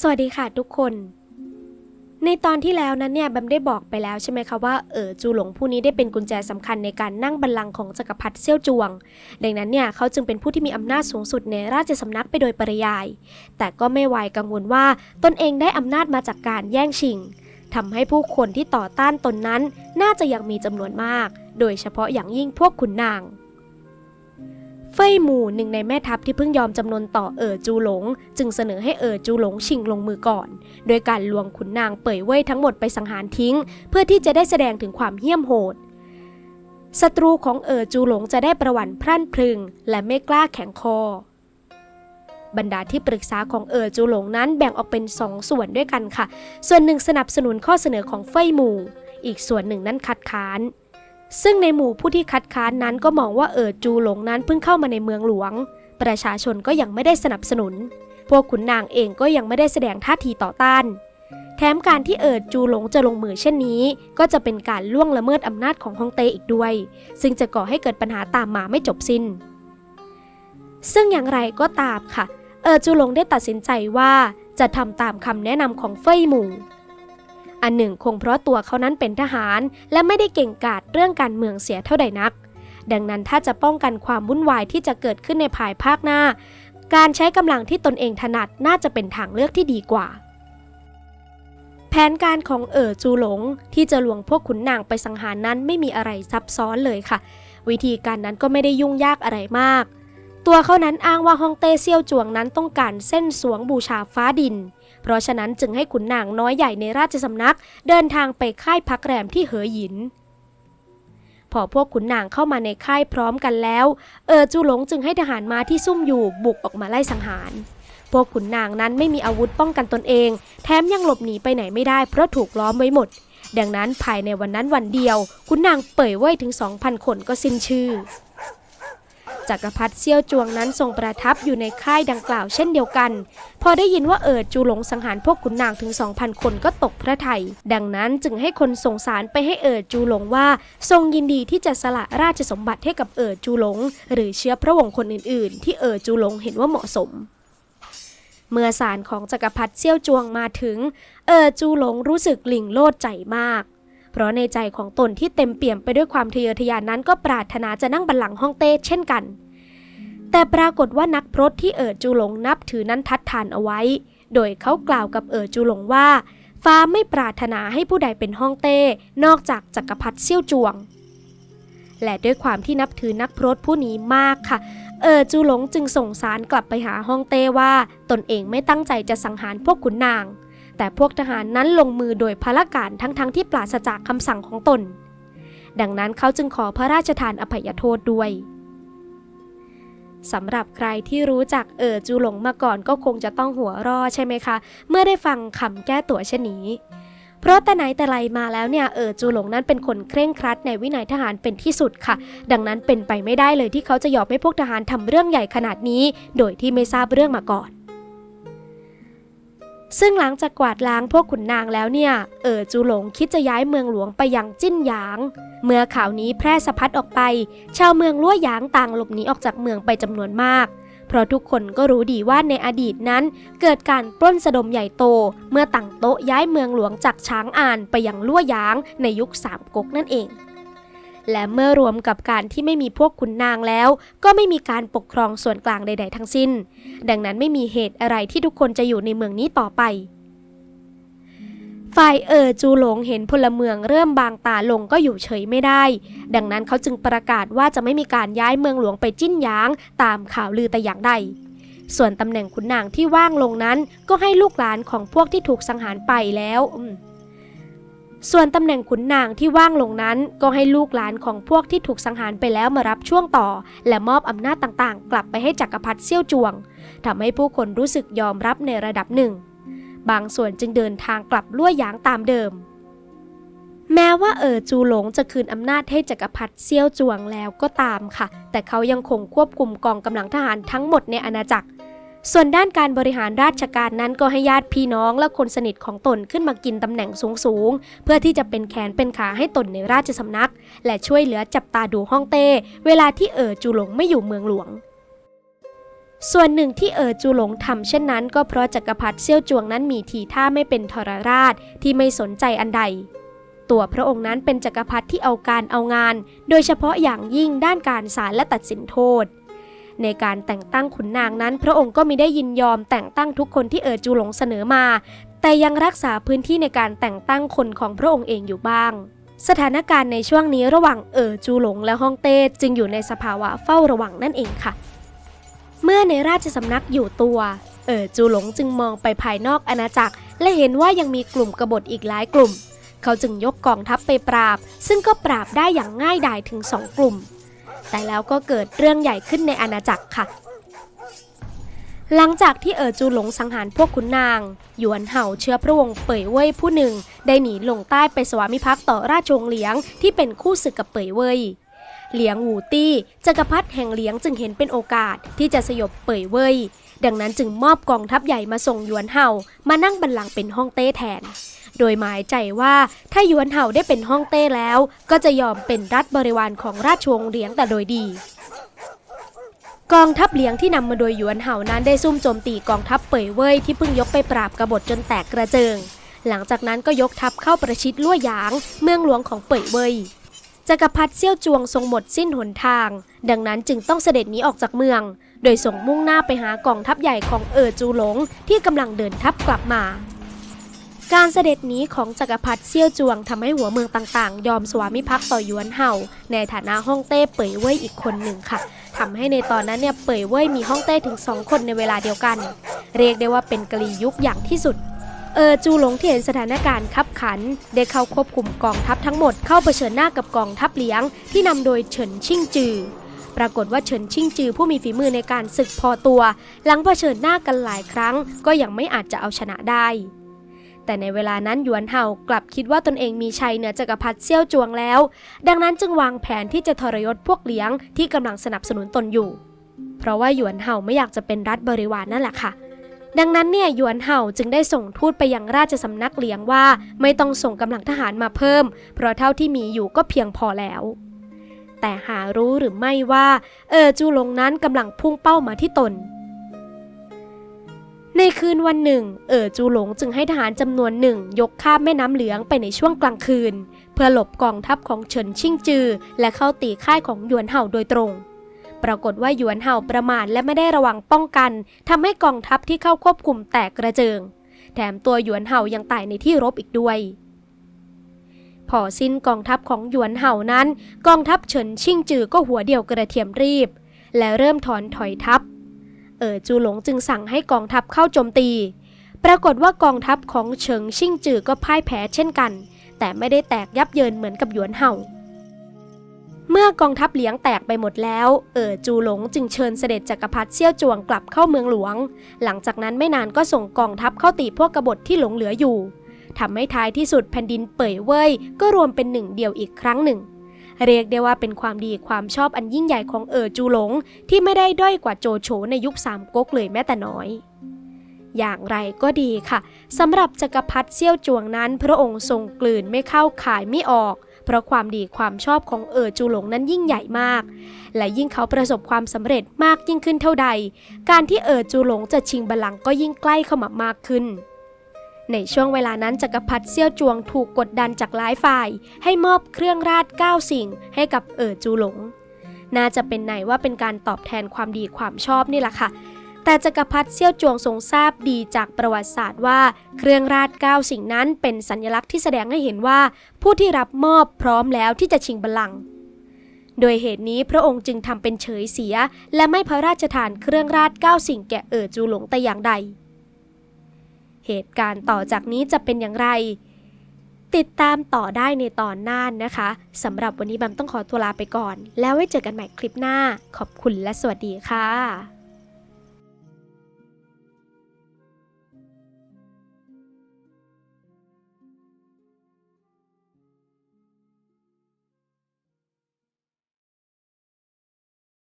สวัสดีค่ะทุกคน ในตอนที่แล้วนั้นเนี่ยแบมได้บอกไปแล้วใช่ไหมคะว่าเออจูหลงผู้นี้ได้เป็นกุญแจสำคัญในการนั่งบัลลังก์ของจักรพรรดิเซี่ยวจวง ดังนั้นเนี่ยเขาจึงเป็นผู้ที่มีอำนาจสูงสุดในราชสำนักไปโดยปริยาย แต่ก็ไม่ไวายกังวลว่าตนเองได้อำนาจมาจากการแย่งชิงทำให้ผู้คนที่ต่อต้านตนนั้น น่าจะยังมีจำนวนมาก โดยเฉพาะอย่างยิ่งพวกขุนนาง เฟยหมู่หนึ่งในแม่ทัพที่เพิ่งยอมจำนนต่อเอ๋อจูหลง จึงเสนอให้เอ๋อจูหลงชิงลงมือก่อน โดยการลวงขุนนางเป่ยเว่ยทั้งหมดไปสังหารทิ้ง เพื่อที่จะได้แสดงถึงความเหี้ยมโหดศัตรูของเอ๋อจูหลงจะได้ประวัติพรั่นพรึง และไม่กล้าแข็งคอ บรรดาที่ปรึกษาของเอ๋อจูหลงนั้นแบ่งออกเป็นสองส่วนด้วยกันค่ะ ส่วนหนึ่งสนับสนุนข้อเสนอของเฟยหมู่ อีกส่วนหนึ่งนั้นคัดค้าน ซึ่งในหมู่ผู้ที่คัดค้านนั้นก็มองว่าเอ๋อจูหลงนั้นเพิ่งเข้ามาในเมืองหลวง ประชาชนก็ยังไม่ได้สนับสนุน พวกขุนนางเองก็ยังไม่ได้แสดงท่าทีต่อต้าน แถมการที่เอ๋อจูหลงจะลงมือเช่นนี้ ก็จะเป็นการล่วงละเมิดอำนาจของฮองเตอีกด้วย ซึ่งจะก่อให้เกิดปัญหาตามมาไม่จบสิ้น ซึ่งอย่างไรก็ตามค่ะ เอ๋อจูหลงได้ตัดสินใจว่าจะทำตามคำแนะนำของเฟยหมู่ อันหนึ่งคงเพราะตัวเขานั้นเป็นทหาร และไม่ได้เก่งกาจเรื่องการเมืองเสียเท่าใดนัก ดังนั้นถ้าจะป้องกันความวุ่นวายที่จะเกิดขึ้นในภายภาคหน้า การใช้กำลังที่ตนเองถนัดน่าจะเป็นทางเลือกที่ดีกว่า แผนการของเอ๋อจูหลง ที่จะลวงพวกขุนนางไปสังหารนั้นไม่มีอะไรซับซ้อนเลยค่ะ วิธีการนั้นก็ไม่ได้ยุ่งยากอะไรมาก ตัวเขานั้นอ้างว่าฮ่องเต้เซี่ยวจวงนั้นต้องการเส้นสวงบูชาฟ้าดิน เพราะฉะนั้นจึงให้ขุนนางน้อยใหญ่ในราชสำนัก เดินทางไปค่ายพักแรมที่เหอหยิน พอพวกขุนนางเข้ามาในค่ายพร้อมกันแล้ว เออจูหลงจึงให้ทหารมาที่ซุ่มอยู่บุกออกมาไล่สังหาร พวกขุนนางนั้นไม่มีอาวุธป้องกันตนเอง แถมยังหลบหนีไปไหนไม่ได้เพราะถูกล้อมไว้หมด ดังนั้นภายในวันนั้นวันเดียวขุนนางเป่ยเว่ยถึง 2,000 คนก็สิ้นชื่อ จักรพรรดิเซี่ยวจวงนั้นทรงประทับอยู่ในค่ายดังกล่าวเช่นเดียวกัน พอได้ยินว่าเอิดจูหลงสังหารพวกขุนนางถึง 2,000 คนก็ตกพระทัยดังนั้นจึงให้คนส่งสารไปให้เอิดจูหลงว่า ทรงยินดีที่จะสละราชสมบัติให้กับเอิดจูหลง หรือเชื้อพระวงศ์คนอื่นๆ ที่เอิดจูหลงเห็นว่าเหมาะสมเมื่อสารของจักรพรรดิเซี่ยวจวงมาถึง เอิดจูหลงรู้สึกหลิงโลดใจมาก เพราะในใจของตนที่เต็มเปี่ยมไปด้วยความทะเยอทะยานนั้นก็ปรารถนาจะนั่งบัลลังก์ฮ่องเต้เช่นกัน แต่ปรากฏว่านักพรตที่เอ๋อจูหลงนับถือนั้นทัดทานเอาไว้ โดยเขากล่าวกับเอ๋อจูหลงว่า ฟ้าไม่ปรารถนาให้ผู้ใดเป็นฮ่องเต้ นอกจากจักรพรรดิเซี่ยวจวง และด้วยความที่นับถือนักพรตผู้นี้มากค่ะเอ๋อจูหลงจึงส่งสารกลับไปหาฮ่องเต้ว่า ตนเองไม่ตั้งใจจะสังหารพวกขุนนาง แต่พวกทหารนั้นลงมือโดยพละการทั้งๆทที่ปราศจากคำสั่งของตน ดังนั้นเขาจึงขอพระราชทานอภัยโทษด้วยสำหรับใครที่รู้จักเอ๋อจูหลงมาก่อนก็คงจะต้องหัวรอใช่ไหมคะ เมื่อได้ฟังคำแก้ตัวเช่นนี้ เพราะแต่ไหนแต่ไรมาแล้วเนี่ยเอ๋อจูหลงนั้นเป็นคนเคร่งครัดในวินัยทหารเป็นที่สุดค่ะ ดังนั้นเป็นไปไม่ได้เลยที่เขาจะยอมให้พวกทหารทำเรื่องใหญ่ขนาดนี้ โดยที่ไม่ทราบเรื่องมาก่อน ซึ่งหลังจากกวาดล้างพวกขุนนางแล้วเนี่ย เอ๋อจูหลงคิดจะย้ายเมืองหลวงไปยังจิ้นหยาง เมื่อข่าวนี้แพร่สะพัดออกไป ชาวเมืองลั่วหยางต่างหลบหนีออกจากเมืองไปจำนวนมาก เพราะทุกคนก็รู้ดีว่าในอดีตนั้น เกิดการปล้นสะดมใหญ่โต เมื่อตั้งโต๊ะย้ายเมืองหลวงจากช้างอานไปยังลั่วหยางในยุคสามก๊กนั่นเอง และเมื่อรวมกับการที่ไม่มีพวกขุนนางแล้ว ก็ไม่มีการปกครองส่วนกลางใด ๆ ทั้งสิ้น ดังนั้นไม่มีเหตุอะไรที่ทุกคนจะอยู่ในเมืองนี้ต่อไปฝ่ายเออจูหลงเห็นพลเมืองเริ่มบางตาลงก็อยู่เฉยไม่ได้ ดังนั้นเขาจึงประกาศว่าจะไม่มีการย้ายเมืองหลวงไปจิ้นหยาง ตามข่าวลือแต่อย่างใด ส่วนตำแหน่งขุนนางที่ว่างลงนั้น ก็ให้ลูกหลานของพวกที่ถูกสังหารไปแล้วอ ส่วนตำแหน่งขุนนางที่ว่างลงนั้น ก็ให้ลูกหลานของพวกที่ถูกสังหารไปแล้วมารับช่วงต่อ และมอบอำนาจต่างๆ กลับไปให้จักรพรรดิเซี่ยวจวงทำให้ผู้คนรู้สึกยอมรับในระดับหนึ่ง บางส่วนจึงเดินทางกลับลั่วหยางตามเดิม แม้ว่าเอ๋อจูหลงจะคืนอำนาจให้จักรพรรดิเซี่ยวจวงแล้วก็ตามค่ะ แต่เขายังคงควบคุมกองกำลังทหารทั้งหมดในอาณาจักร ส่วนด้านการบริหารราชการนั้นก็ให้ญาติพี่น้องและคนสนิทของตนขึ้นมากินตำแหน่งสูงๆ เพื่อที่จะเป็นแขนเป็นขาให้ตนในราชสำนัก และช่วยเหลือจับตาดูฮ่องเต้ เวลาที่เอ๋อจูหลงไม่อยู่เมืองหลวง ส่วนหนึ่งที่เอ๋อจูหลงทำเช่นนั้นก็เพราะจักรพรรดิเซี่ยวจวงนั้นมีทีท่าไม่เป็นทรราชที่ไม่สนใจอันใด ตัวพระองค์นั้นเป็นจักรพรรดิที่เอาการเอางาน โดยเฉพาะอย่างยิ่งด้านการศาลและตัดสินโทษ ในการแต่งตั้งขุนนางนั้น พระองค์ก็มิได้ยินยอมแต่งตั้งทุกคนที่เอ๋อจูหลงเสนอมา แต่ยังรักษาพื้นที่ในการแต่งตั้งคนของพระองค์เองอยู่บ้าง สถานการณ์ในช่วงนี้ระหว่างเอ๋อจูหลงและฮ่องเต้จึงอยู่ในสภาวะเฝ้าระวังนั่นเองค่ะ เมื่อในราชสำนักอยู่ตัว เอ๋อจูหลงจึงมองไปภายนอกอาณาจักร และเห็นว่ายังมีกลุ่มกบฏอีกหลายกลุ่ม เขาจึงยกกองทัพไปปราบ ซึ่งก็ปราบได้อย่างง่ายดายถึงสองกลุ่ม แต่แล้วก็เกิดเรื่องใหญ่ขึ้นในอาณาจักรค่ะ หลังจากที่เอ๋อจูหลงสังหารพวกขุนนาง หยวนเห่าเชื้อพระวงศ์เป่ยเว่ยผู้หนึ่ง ได้หนีลงใต้ไปสวามิภักดิ์ต่อราชวงศ์เหลียงที่เป็นคู่ศึกกับเป่ยเว่ยเหลียงหูตี้จักรพรรดิแห่งเหลียงจึงเห็นเป็นโอกาสที่จะสยบเป่ยเว่ยดังนั้นจึงมอบกองทัพใหญ่มาส่งหยวนเห่ามานั่งบัลลังก์เป็นฮ่องเต้แทน โดยหมายใจว่าถ้าหยวนเห่าได้เป็นฮ่องเต้แล้ว ก็จะยอมเป็นรัฐบริวารของราชวงศ์เหลียงแต่โดยดีกองทัพเหลียงที่นำมาโดยหยวนเห่านั้นได้ซุ่มโจมตีกองทัพเป่ยเว่ยที่เพิ่งยกไปปราบกบฏจนแตกกระเจิง หลังจากนั้นก็ยกทัพเข้าประชิดลั่วหยาง เมืองหลวงของเป่ยเว่ยจักรพรรดิเซี่ยวจวงทรงหมดสิ้นหนทาง ดังนั้นจึงต้องเสด็จหนีออกจากเมือง โดยส่งมุ่งหน้าไปหากองทัพใหญ่ของเอ๋อจูหลงที่กำลังเดินทัพกลับมา การเสด็จหนีของจักรพรรดิเซี่ยวจวงทำให้หัวเมืองต่างๆ ยอมสวามิภักดิ์ต่อหยวนเห่า ในฐานะฮ่องเต้เป่ยเว่ยอีกคนหนึ่งค่ะทำให้ในตอนนั้นเนี่ยเป่ยเว่ยมีฮ่องเต้ถึงสองคนในเวลาเดียวกัน เรียกได้ว่าเป็นกลียุคอย่างที่สุดเออจูหลงที่เห็นสถานการณ์คับขัน ได้เข้าควบคุมกองทัพทั้งหมดเข้าเผชิญหน้ากับกองทัพเลี้ยง ที่นำโดยเฉินชิ่งจือ ปรากฏว่าเฉินชิ่งจือผู้มีฝีมือในการศึกพอตัว หลังเผชิญหน้ากันหลายครั้ง ก็ยังไม่อาจจะเอาชนะได้ แต่ในเวลานั้นหยวนเหากลับคิดว่าตนเองมีชัยเหนือจักรพรรดิเซี่ยวจวงแล้ว ดังนั้นจึงวางแผนที่จะทรยศพวกเหลียงที่กำลังสนับสนุนตนอยู่ เพราะว่าหยวนเหาไม่อยากจะเป็นรัฐบริวารนนั่นแหละค่ะ ดังนั้นเนี่ยหยวนเหาจึงได้ส่งทูตไปยังราชสำนักเลี้ยงว่า ไม่ต้องส่งกำลังทหารมาเพิ่ม เพราะเท่าที่มีอยู่ก็เพียงพอแล้วแต่หารู้หรือไม่ว่า เออจูหลงนั้นกำลังพุ่งเป้ามาที่ตน ในคืนวันหนึ่ง เอ๋อจูหลงจึงให้ทหารจำนวนหนึ่ง ยกข้ามแม่น้ำเหลืองไปในช่วงกลางคืน เพื่อหลบกองทัพของเฉินชิ่งจือ และเข้าตีค่ายของหยวนเห่าโดยตรง ปรากฏว่าหยวนเห่าประมาทและไม่ได้ระวังป้องกันทำให้กองทัพที่เข้าควบคุมแตกกระเจิง แถมตัวหยวนเห่ายังตายในที่รบอีกด้วยพอสิ้นกองทัพของหยวนเห่านั้น กองทัพเฉินชิ่งจือก็หัวเดียวกระเทียมรีบ และเริ่มถอนถอยทัพ เอ๋อจูหลงจึงสั่งให้กองทัพเข้าโจมตี ปรากฏว่ากองทัพของเฉิงชิ่งจือก็พ่ายแพ้เช่นกัน แต่ไม่ได้แตกยับเยินเหมือนกับหยวนเห่า เมื่อกองทัพเหลียงแตกไปหมดแล้ว เอ๋อจูหลงจึงเชิญเสด็จจักรพรรดิเซี่ยวจวงกลับเข้าเมืองหลวง หลังจากนั้นไม่นานก็ส่งกองทัพเข้าตีพวกกบฏที่หลงเหลืออยู่ทำให้ท้ายที่สุดแผ่นดินเป่ยเว่ยก็รวมเป็นหนึ่งเดียวอีกครั้งหนึ่ง เรียกได้ว่าเป็นความดีความชอบอันยิ่งใหญ่ของเอ๋อจูหลง ที่ไม่ได้ด้อยกว่าโจโฉในยุคสามก๊กเลยแม้แต่น้อย อย่างไรก็ดีค่ะสำหรับจักรพรรดิเซี่ยวจวงนั้น พระองค์ทรงกลืนไม่เข้าขายไม่ออกเพราะความดีความชอบของเอ๋อจูหลงนั้นยิ่งใหญ่มาก และยิ่งเขาประสบความสำเร็จมากยิ่งขึ้นเท่าใด การที่เอ๋อจูหลงจะชิงบัลลังก์ก็ยิ่งใกล้เข้ามามากขึ้น ในช่วงเวลานั้นจักรพรรดิเซี่ยวจวงถูกกดดันจากหลายฝ่าย ให้มอบเครื่องราชเก้าสิ่งให้กับเอ๋อจูหลง น่าจะเป็นไหนว่าเป็นการตอบแทนความดีความชอบนี่แหละค่ะ แต่จักรพรรดิเซี่ยวจวงทรงทราบดีจากประวัติศาสตร์ว่า เครื่องราชเก้าสิ่งนั้นเป็นสัญลักษณ์ที่แสดงให้เห็นว่า ผู้ที่รับมอบพร้อมแล้วที่จะชิงบัลลังก์โดยเหตุนี้พระองค์จึงทำเป็นเฉยเสีย และไม่พระราชทานเครื่องราชเก้าสิ่งแก่เอ๋อจูหลงแต่อย่างใด เหตุการณ์ต่อจากนี้จะเป็นอย่างไร ติดตามต่อได้ในตอนหน้านะคะสำหรับวันนี้บัมต้องขอตัวลาไปก่อน แล้วไว้เจอกันใหม่คลิปหน้า ขอบคุณและสวัสดีค่ะ